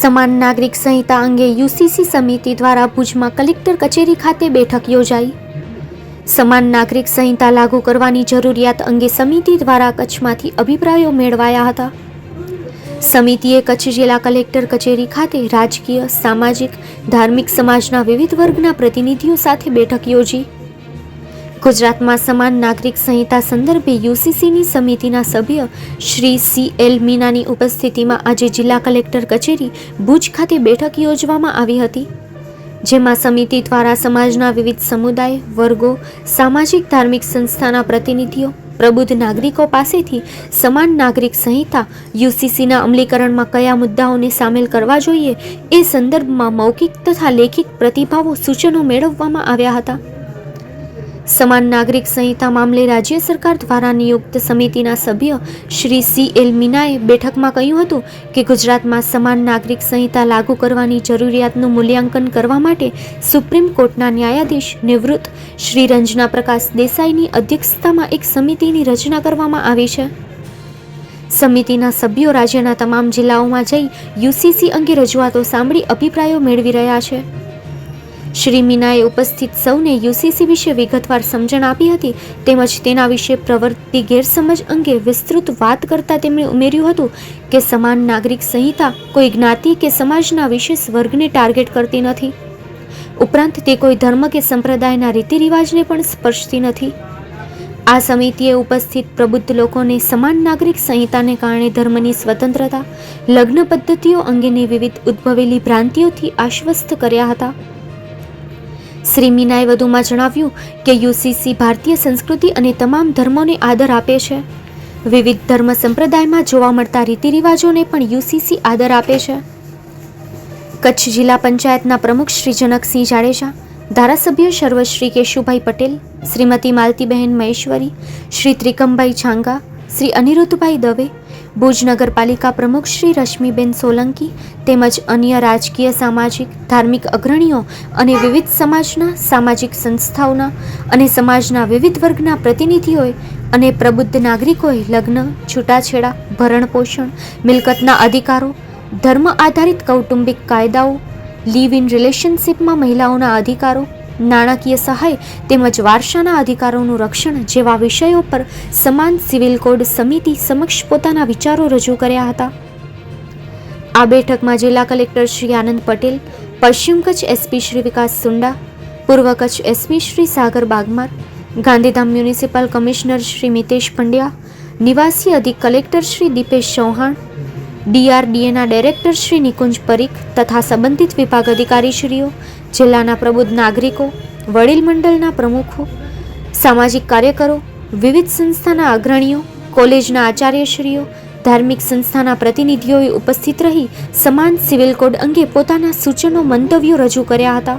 સમાન નાગરિક સંહિતા અંગે યુસીસી સમિતિ દ્વારા ભુજમાં કલેક્ટર કચેરી ખાતે બેઠક યોજાઈ. સમાન નાગરિક સંહિતા લાગુ કરવાની જરૂરિયાત અંગે સમિતિ દ્વારા કચ્છમાંથી અભિપ્રાયો મેળવાયા હતા. સમિતિએ કચ્છ જિલ્લા કલેક્ટર કચેરી ખાતે રાજકીય, સામાજિક, ધાર્મિક સમાજના વિવિધ વર્ગના પ્રતિનિધિઓ સાથે બેઠક યોજી. ગુજરાતમાં સમાન નાગરિક સંહિતા સંદર્ભે યુસીસીની સમિતિના સભ્ય શ્રી સી એલ મીનાની ઉપસ્થિતિમાં આજે જિલ્લા કલેક્ટર કચેરી ભુજ ખાતે બેઠક યોજવામાં આવી હતી, જેમાં સમિતિ દ્વારા સમાજના વિવિધ સમુદાય, વર્ગો, સામાજિક ધાર્મિક સંસ્થાના પ્રતિનિધિઓ, પ્રબુદ્ધ નાગરિકો પાસેથી સમાન નાગરિક સંહિતા યુસીસીના અમલીકરણમાં કયા મુદ્દાઓને સામેલ કરવા જોઈએ એ સંદર્ભમાં મૌખિક તથા લેખિત પ્રતિભાવો સૂચનો મેળવવામાં આવ્યા હતા. સમાન નાગરિક સંહિતા મામલે રાજ્ય સરકાર દ્વારા નિયુક્ત સમિતિના સભ્ય શ્રી સી એલ મીનાએ બેઠકમાં કહ્યું હતું કે ગુજરાતમાં સમાન નાગરિક સંહિતા લાગુ કરવાની જરૂરિયાતનું મૂલ્યાંકન કરવા માટે સુપ્રીમ કોર્ટના ન્યાયાધીશ નિવૃત્ત શ્રી રંજના પ્રકાશ દેસાઈની અધ્યક્ષતામાં એક સમિતિની રચના કરવામાં આવી છે. સમિતિના સભ્યો રાજ્યના તમામ જિલ્લાઓમાં જઈ યુસીસી અંગે રજૂઆતો સાંભળી અભિપ્રાયો મેળવી રહ્યા છે. શ્રી મીનાએ ઉપસ્થિત સૌને યુસીસી વિશે વિગતવાર સમજણ આપી હતી, તેમજ તેના વિશે પ્રવર્તતી ગેરસમજ અંગે વિસ્તૃત વાત કરતા તેમણે ઉમેર્યું હતું કે સમાન નાગરિક સંહિતા કોઈ જ્ઞાતિ કે સમાજના વિશેષ વર્ગને ટાર્ગેટ કરતી નથી. ઉપરાંત તે કોઈ ધર્મ કે સંપ્રદાયના રીતિ રિવાજને પણ સ્પર્શતી નથી. આ સમિતિએ ઉપસ્થિત પ્રબુદ્ધ લોકોને સમાન નાગરિક સંહિતાને કારણે ધર્મની સ્વતંત્રતા, લગ્ન પદ્ધતિઓ અંગેની વિવિધ ઉદ્ભવેલી ભ્રાંતિઓથી આશ્વસ્ત કર્યા હતા. શ્રી મીનાએ વધુમાં જણાવ્યું કે યુસીસી ભારતીય સંસ્કૃતિ અને તમામ ધર્મોને આદર આપે છે. વિવિધ ધર્મ સંપ્રદાયમાં જોવા મળતા રીતિરિવાજોને પણ યુસીસી આદર આપે છે. કચ્છ જિલ્લા પંચાયતના પ્રમુખ શ્રી જનકસિંહ જાડેજા, ધારાસભ્ય સર્વશ્રી કેશુભાઈ પટેલ, શ્રીમતી માલતીબહેન મહેશ્વરી, શ્રી ત્રિકમભાઈ છાંગા, શ્રી અનિરુદ્ધભાઈ દવે ભુજ નગરપાલિકા પ્રમુખ શ્રી રશ્મિબેન સોલંકી તેમજ અન્ય રાજકીય, સામાજિક, ધાર્મિક અગ્રણીઓ અને વિવિધ સમાજના, સામાજિક સંસ્થાઓના અને સમાજના વિવિધ વર્ગના પ્રતિનિધિઓએ અને પ્રબુદ્ધ નાગરિકોએ લગ્ન, છૂટાછેડા ભરણપોષણ મિલકતના અધિકારો, ધર્મ આધારિત કૌટુંબિક કાયદાઓ, લીવ ઇન રિલેશનશિપમાં મહિલાઓના અધિકારો નાણાકીય સહાય તેમજ વારસાના અધિકારોનું રક્ષણ જેવા વિષયો પર સમાન સિવિલ કોડ સમિતિ સમક્ષ પોતાના વિચારો રજૂ કર્યા હતા. આ બેઠકમાં જિલ્લા કલેક્ટર શ્રી આનંદ પટેલ, પશ્ચિમ કચ્છ એસપી શ્રી વિકાસ સુંડા, પૂર્વ Kutch SP Shri Sagar Bagmar, Gandhidham municipal commissioner Shri Mitesh Pandya, નિવાસી અધિક કલેક્ટર શ્રી દીપેશ ચૌહાણ ડીઆરડીએના ડાયરેક્ટર શ્રી નિકુંજ પરીખ તથા સંબંધિત વિભાગ અધિકારીશ્રીઓ, જિલ્લાના પ્રબુદ્ધ નાગરિકો, વડીલ મંડળના પ્રમુખો, સામાજિક કાર્યકરો, વિવિધ સંસ્થાના અગ્રણીઓ, કોલેજના આચાર્યશ્રીઓ, ધાર્મિક સંસ્થાના પ્રતિનિધિઓએ ઉપસ્થિત રહી સમાન સિવિલ કોડ અંગે પોતાના સૂચનો, મંતવ્યો રજૂ કર્યા હતા.